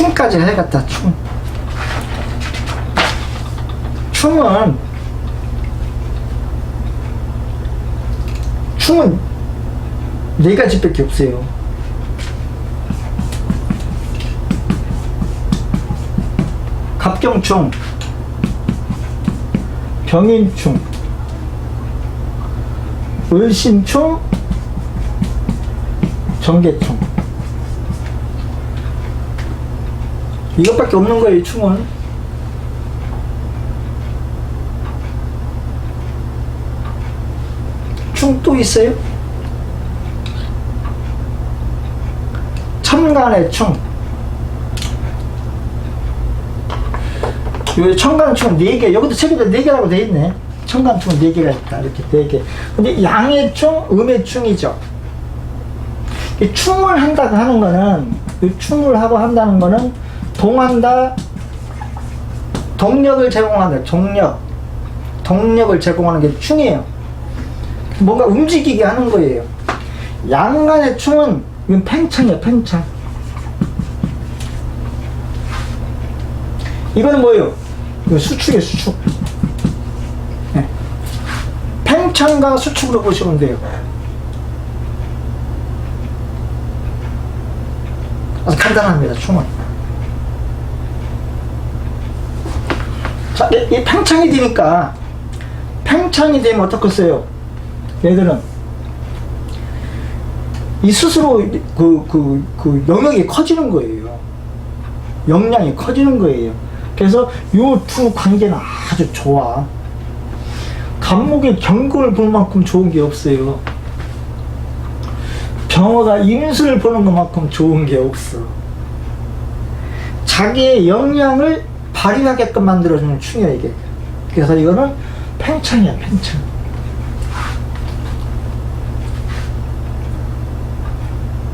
충까지 해야겠다, 충. 충은, 충은 네 가지밖에 없어요. 갑경충, 병인충, 을신충, 정계충. 이것밖에 없는 거예요, 충은. 충또 있어요? 천간의 충. 요 천간충 네 개, 여기도 책에도 네 개라고 돼 있네. 천간충 네 개가 있다. 이렇게 네 개. 근데 양해충, 음해충이죠. 이 충을 한다고 하는 거는, 이 충을 하고 한다는 거는 동한다, 동력을 제공한다. 동력. 동력을 제공하는 게 충이에요. 뭔가 움직이게 하는 거예요. 양간의 충은 팽창이에요, 팽창. 이거는 뭐예요? 이거 수축이에요, 수축. 네. 팽창과 수축으로 보시면 돼요. 아주 간단합니다, 충은. 이 팽창이 되니까, 팽창이 되면 어떻겠어요? 얘들은 이 스스로 그, 그, 그 영역이 커지는 거예요. 역량이 커지는 거예요. 그래서 요 두 관계는 아주 좋아. 감목의 경금을 볼 만큼 좋은 게 없어요. 병어가 임수를 보는 것만큼 좋은 게 없어. 자기의 역량을 발휘하게끔 만들어주는 충이야, 이게. 그래서 이거는 팽창이야, 팽창.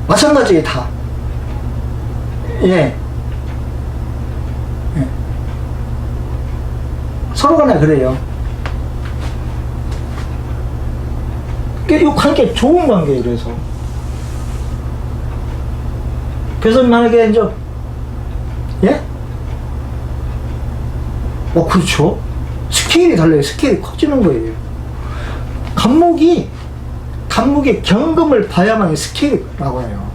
마찬가지에 다. 예. 예. 서로 간에 그래요. 이 관계 좋은 관계예요, 그래서. 그래서 만약에 이제, 예? 어, 그렇죠. 스케일이 달라요. 스케일이 커지는 거예요. 감목이 감목의 경금을 봐야만 스케일이 나와요.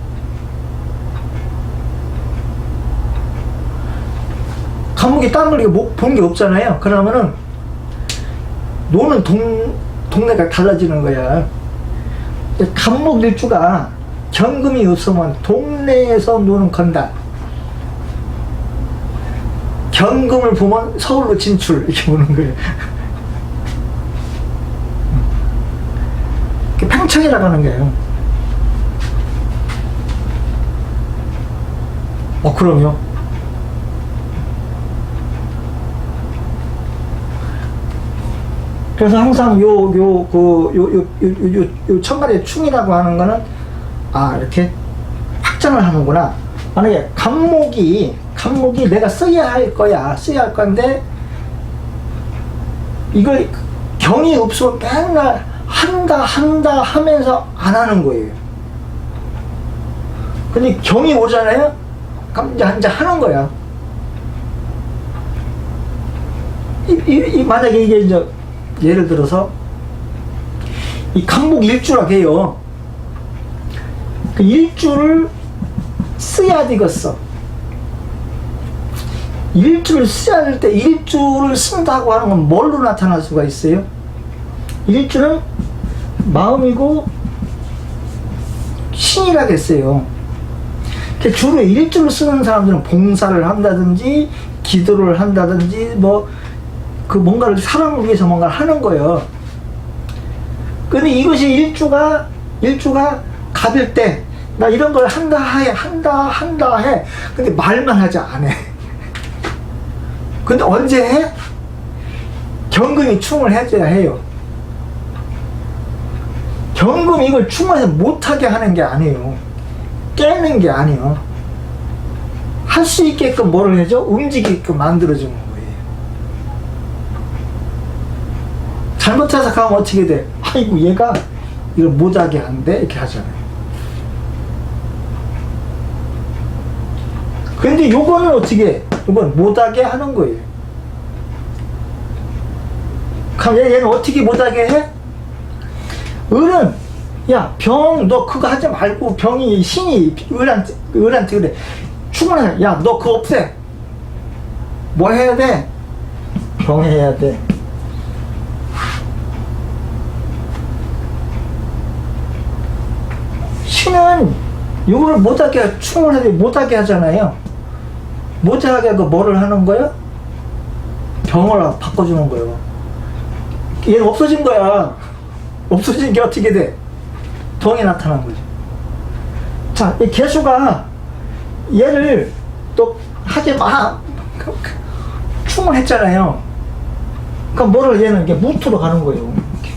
감목이 다른 걸못 보는 게 없잖아요. 그러면은 노는 동, 동네가 달라지는 거야. 감목 일주가 경금이 없으면 동네에서 노는 건다. 경금을 보면 서울로 진출 이렇게 보는 거예요. 팽창이라고 하는 거예요. 어, 그럼요. 그래서 항상 요, 요, 그, 요, 요, 요, 요, 요 천간의 충이라고 하는 거는, 아, 이렇게 확장을 하는구나. 만약에 간목이, 간목이 내가 써야 할 거야. 써야 할 건데, 이걸 경이 없어 맨날 한다, 한다 하면서 안 하는 거예요. 근데 경이 오잖아요? 그럼 이제 이제 하는 거야. 이, 이, 이 만약에 이게 이제 예를 들어서 이 간목 일주라 해요. 그 일주를 써야 되겠어. 일주를 써야 될때 일주를 쓴다고 하는 건 뭘로 나타날 수가 있어요? 일주는 마음이고 신이라겠어요. 그 주로 일주를 쓰는 사람들은 봉사를 한다든지 기도를 한다든지 뭐 그 뭔가를 사람을 위해서 뭔가를 하는 거예요. 근데 이것이 일주가 일주가 가빌 때 나 이런 걸 한다 해 한다 한다 해. 근데 말만 하지 안 해. 근데 언제 해? 경금이 충을 해줘야 해요. 경금 이걸 충만해서 못하게 하는 게 아니에요. 깨는 게 아니에요. 할 수 있게끔 뭐를 해줘? 움직이게끔 만들어주는 거예요. 잘못해서 가면 어떻게 돼? 아이고, 얘가 이걸 못하게 한대? 이렇게 하잖아요. 근데 요거는 어떻게 해? 요건 못하게 하는 거예요. 그럼 얘- 얘는 어떻게 못하게 해? 을은 야 병 너 그거 하지 말고 병이 신이 을한테 을한테 그래 충분해 야 너 그거 없애 뭐 해야 돼? 병 해야 돼 신은 이걸 못하게 충분하게 못하게 하잖아요 못하게 하고 뭐를 하는 거야? 병을 바꿔주는 거예요 얘는 없어진 거야 없어진 게 어떻게 돼? 병이 나타난 거지. 자, 이 개수가 얘를 또 하지 마. 충분했잖아요. 그럼 뭐를 얘는 이게 무토로 가는 거예요. 이렇게.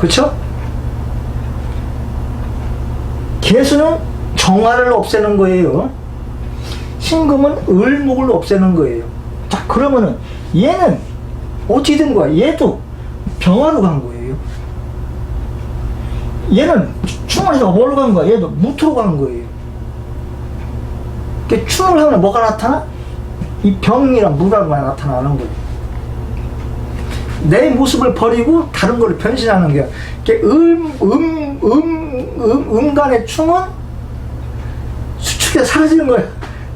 그쵸? 개수는 정화를 없애는 거예요. 신금은 을목을 없애는 거예요. 자, 그러면은 얘는 어떻게 된 거야? 얘도 병화로 간 거예요. 얘는 충을해서 뭘로 간 거야? 얘도 무토로 간 거예요. 그 충을 하면 뭐가 나타나? 이 병이랑 무라가 나타나는 거예요. 내 모습을 버리고 다른 걸 변신하는 거야. 음, 음, 음, 음, 음간의 충은 수축에 사라지는 거야.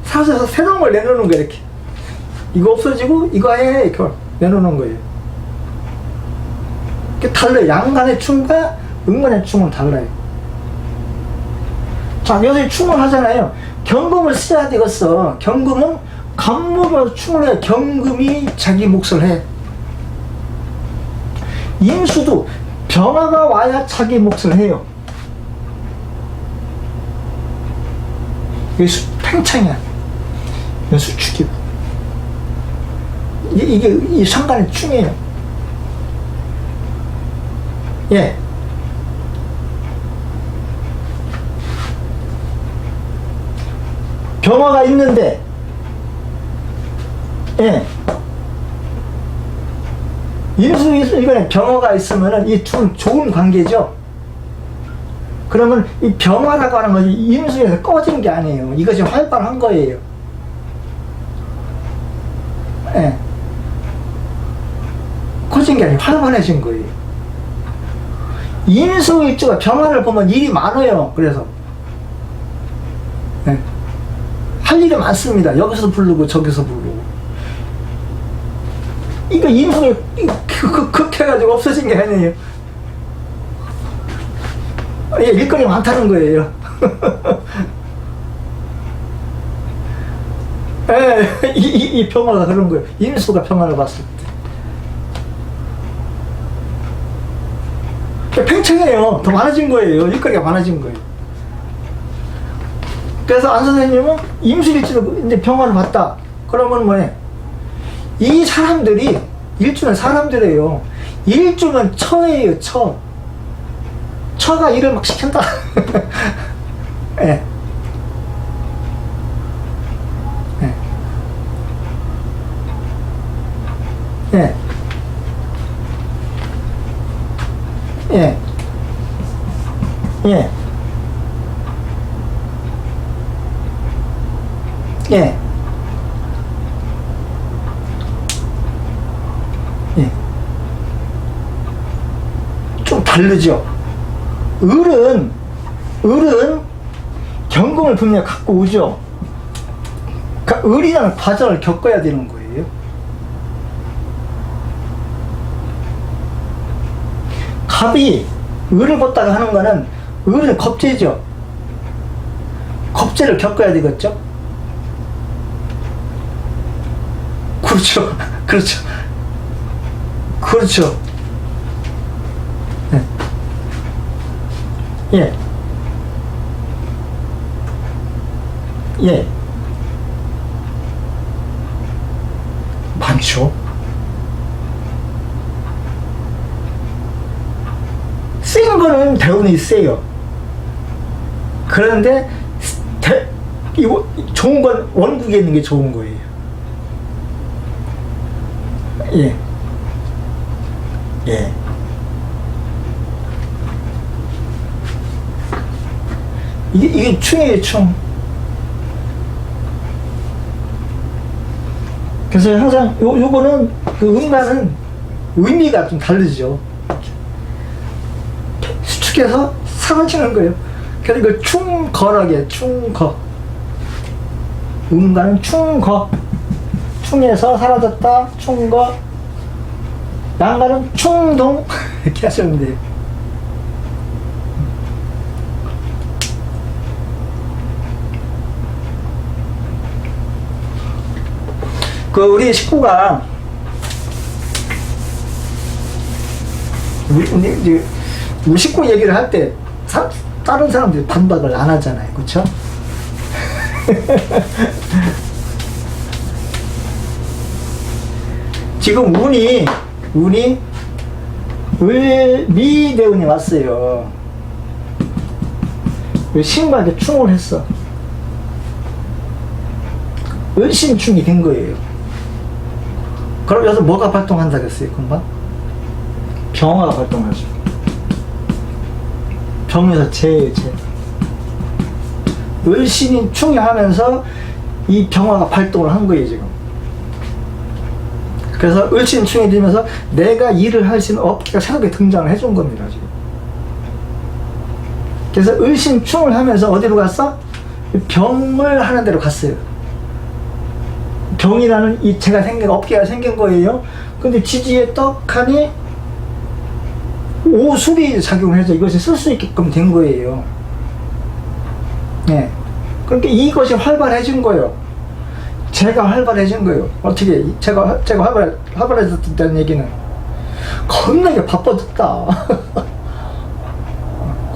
사라져서 새로운 걸 내놓는 거야, 이렇게. 이거 없어지고, 이거 해, 이렇게 내놓는 거예요. 그 달라요. 양간의 충과 음간의 충은 달라요. 자, 여기서 충을 하잖아요. 경금을 써야 되겠어. 경금은 간목으로 충을 해. 경금이 자기 몫을 해. 임수도 병화가 와야 자기 몫을 해요. 이게 수, 팽창이야. 이건 수축이고. 이게, 이게 이 상관의 충이에요. 예. 병화가 있는데, 예. 임수 이번에 병화가 있으면은 이 둘 좋은 관계죠. 그러면 이 병화라고 하는 것이 임수에서 꺼진 게 아니에요. 이것이 활발한 거예요. 예. 커진 게 아니고 활발해진 거예요. 임수 입주가 병화를 보면 일이 많아요. 그래서 예. 할 일이 많습니다. 여기서 부르고 저기서 부르고. 이거 임수가 극해가지고 없어진 게 아니에요. 예, 일거리 많다는 거예요. 예, 이, 이, 이 평화가 그런 거예요. 임수가 평화를 봤을 때. 팽창해요. 더 많아진 거예요. 일거리가 많아진 거예요. 그래서 안 선생님은 임수일지로 이제 평화를 봤다. 그러면 뭐해? 이 사람들이 일주는 사람들이에요. 일주는 처예요, 처. 처가 일을 막 시킨다. 예. 예. 예. 예. 예. 예. 예. 좀 다르죠? 을은, 을은 경금을 분명히 갖고 오죠? 그러니까 을이라는 과정을 겪어야 되는 거예요. 갑이 을을 벗다가 하는 거는 을은 겁재죠? 겁재를 겪어야 되겠죠? 그렇죠. 그렇죠. 그렇죠. 예. 예. 많죠. 센 거는 대운이 세요. 그런데 대, 이거 좋은 건 원국에 있는 게 좋은 거예요. 예. 예. 이게, 이게 충이에요, 충. 그래서 항상 요, 요거는 그 음가는 의미가 좀 다르죠. 수축해서 사라지는 거예요. 그래서 이걸 충거라게 충거. 음가는 충거. 충에서 사라졌다, 충거. 양가는 충동. 이렇게 하시면 돼요. 그 우리 식구가 우리, 우리, 우리 식구 얘기를 할 때 다른 사람들이 반박을 안 하잖아요, 그렇죠? 지금 운이 운이 을미 대운이 왔어요. 신발에 충을 했어. 을신충이 된 거예요. 그럼 여기서 뭐가 발동한다겠어요, 금방? 병화가 발동하죠. 병에서 재예요, 재. 을신이 충이 하면서 이 병화가 발동을 한 거예요, 지금. 그래서 을신 충이 되면서 내가 일을 할 수 있는 업계가 새롭게 등장을 해준 겁니다, 지금. 그래서 을신 충을 하면서 어디로 갔어? 병을 하는 데로 갔어요. 병이라는 이 제가 생긴 업계가 생긴 거예요. 근데 지지에 떡하니 오술이 작용을 해서 이것이 쓸수 있게끔 된 거예요. 네. 그러니까 이것이 활발해진 거예요. 제가 활발해진 거예요. 어떻게 제가 제가 활발 활발해졌다는 얘기는 겁나게 바빠졌다.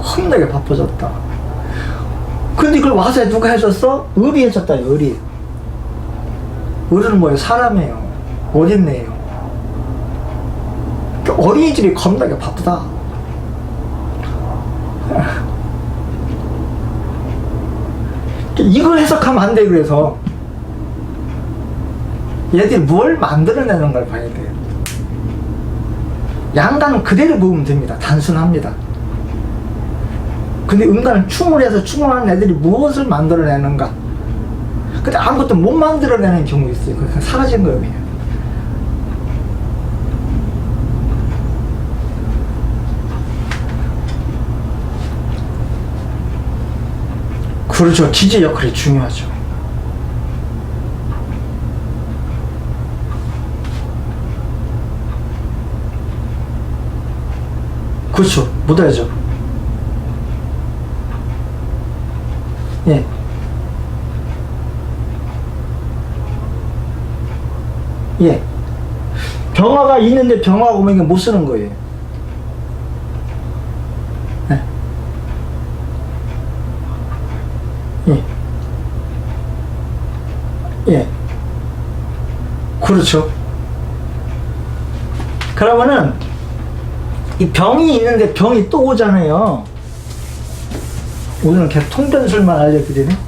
겁나게 바빠졌다. 근데 그걸 와서 누가 해줬어? 을이 해줬다. 을 이. 을은 뭐예요? 사람이에요. 그러니까 어린이집이 겁나게 바쁘다. 이걸 해석하면 안 돼, 그래서. 얘들이 뭘 만들어내는 걸 봐야 돼요. 양가는 그대로 보면 됩니다. 단순합니다. 근데 음가는 춤을 해서 춤을 하는 애들이 무엇을 만들어내는가? 근데 아무것도 못 만들어내는 경우 있어요. 그냥 사라진 거예요, 그냥. 그렇죠. 기재 역할이 중요하죠. 그렇죠. 묻어야죠. 예. 예. 병화가 있는데 병화가 오면 이게 못 쓰는 거예요. 예. 예. 예. 그렇죠. 그러면은 이 병이 있는데 병이 또 오잖아요. 오늘은 계속 통변술만 알려드리네.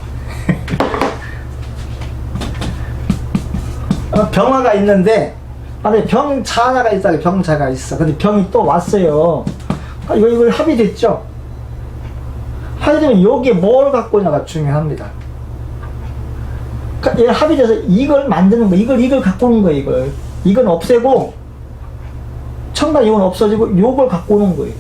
병화가 있는데 만약에 병자 하나가 있다 병자가 있어. 근데 병이 또 왔어요. 아, 이거 이걸 합의됐죠? 합의되면 여기에 뭘 갖고 있냐가 중요합니다. 그러니까 얘 합의돼서 이걸 만드는 거 이걸 이걸 갖고 오는 거예요 이걸. 이건 없애고 청간 이건 없어지고 요걸 갖고 오는 거예요.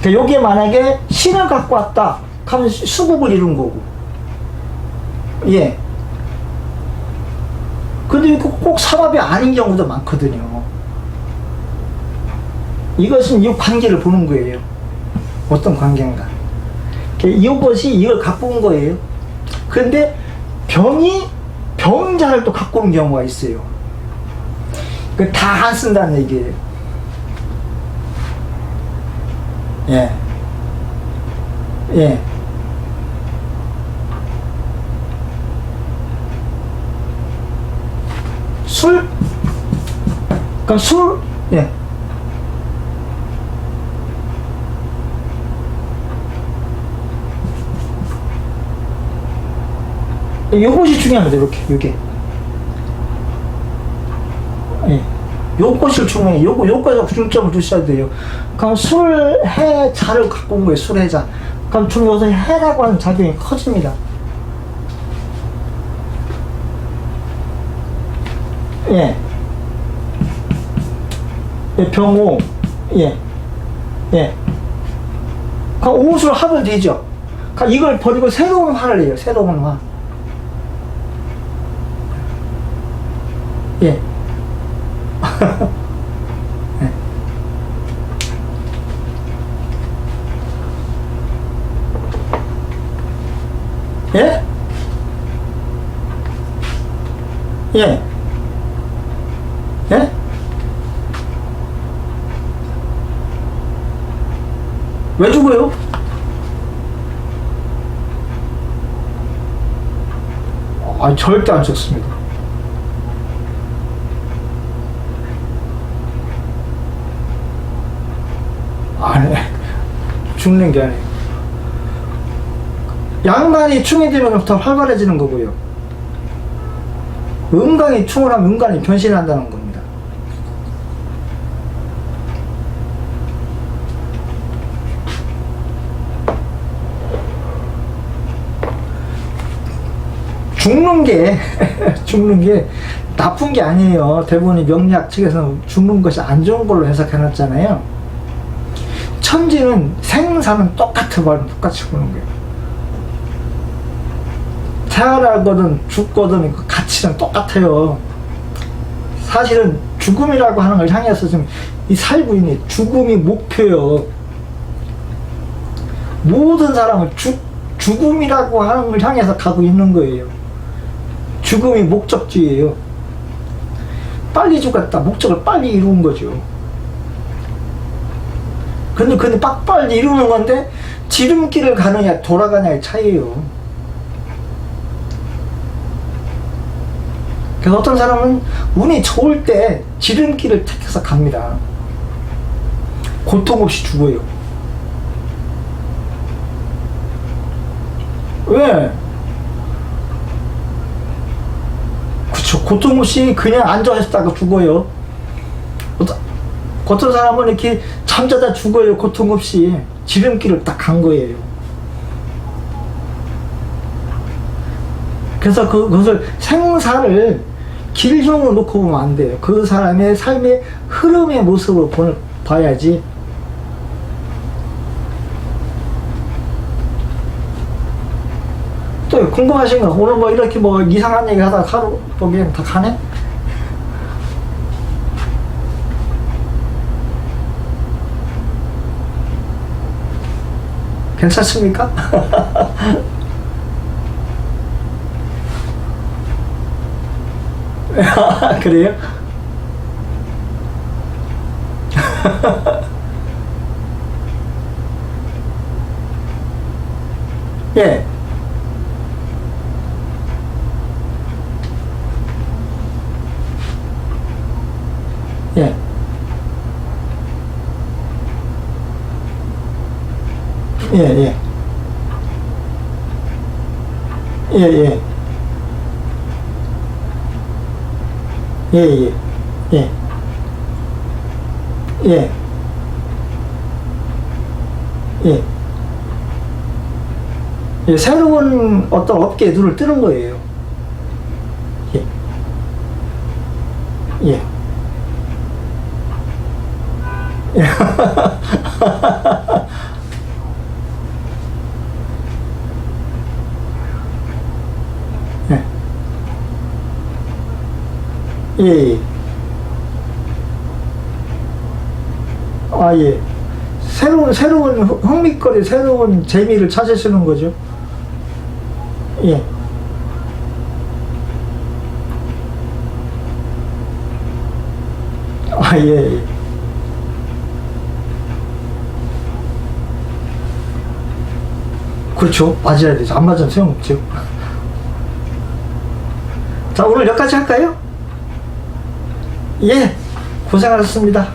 그러니까 여기에 만약에 신을 갖고 왔다 하면 수국을 이룬 거고. 예. 근데 이거 꼭 사밥이 아닌 경우도 많거든요. 이것은 이 관계를 보는 거예요. 어떤 관계인가. 이것이 이걸 갖고 온 거예요. 그런데 병이 병자를 또 갖고 온 경우가 있어요. 그다안 쓴다는 얘기예요. 예. 예. 술? 그럼 술? 예. 요것이 중요합니다, 이렇게, 요게. 예. 요것을 중요해. 요거, 요거에 중점을 두셔야 돼요. 그럼 술, 해, 자를 갖고 온 거예요. 술, 해, 자. 그럼 중 여기서 해라고 하는 작용이 커집니다. 예. 예, 병호. 예. 예. 그럼 오수를 합을 되죠. 그럼 이걸 버리고 새로운 화를 내요. 새로운 화. 예. 예. 예? 예. 예? 왜 죽어요? 아, 절대 안 죽습니다. 아니, 죽는 게 아니에요. 양간이 충이 되면 더 활발해지는 거고요. 음강이 충을 하면 음간이 변신한다는 겁니다. 죽는 게 죽는 게 나쁜 게 아니에요. 대부분이 명리학 측에서는 죽는 것이 안 좋은 걸로 해석해놨잖아요. 천지는 생사는 똑같아 버리면 똑같이 보는 거예요. 태어나거든 죽거든 그 가치는 똑같아요. 사실은 죽음이라고 하는 걸 향해서 지금 이 살고 있는 죽음이 목표요. 모든 사람은 죽, 죽음이라고 하는 걸 향해서 가고 있는 거예요. 죽음이 목적지예요. 빨리 죽었다. 목적을 빨리 이루는 거죠. 근데 근데 빡 빨리 이루는 건데 지름길을 가느냐 돌아가냐의 차이예요. 그래서 어떤 사람은 운이 좋을 때 지름길을 택해서 갑니다. 고통 없이 죽어요. 왜? 그쵸. 고통 없 이 그냥 앉아 있다가 죽어요. 어떤, 사람은 이렇게 잠자다 죽어요. 고통 없이. 지름길을 딱 간 거예요. 그래서 그, 그것을 생사를 길형으로 놓고 보면 안 돼요. 그 사람의 삶의 흐름의 보, 봐야지. 궁금하신 거 오늘 뭐 이렇게 뭐 이상한 얘기 하다가 하루 보기엔 다 가네? 괜찮습니까? 그래요? 예. 예. 예, 예. 예, 예. 예, 예. 예. 예. 예. 예, 새로운 어떤 업계에 눈을 뜨는 거예요. 예. 예. 예. 예. 예, 예. 아, 예. 새로운, 새로운 흥- 흥미거리, 새로운 재미를 찾으시는 거죠. 예. 아, 예, 예. 그렇죠. 맞아야 되죠. 안 맞으면 소용없죠. 자, 오늘 여기까지 할까요? 예. 고생하셨습니다.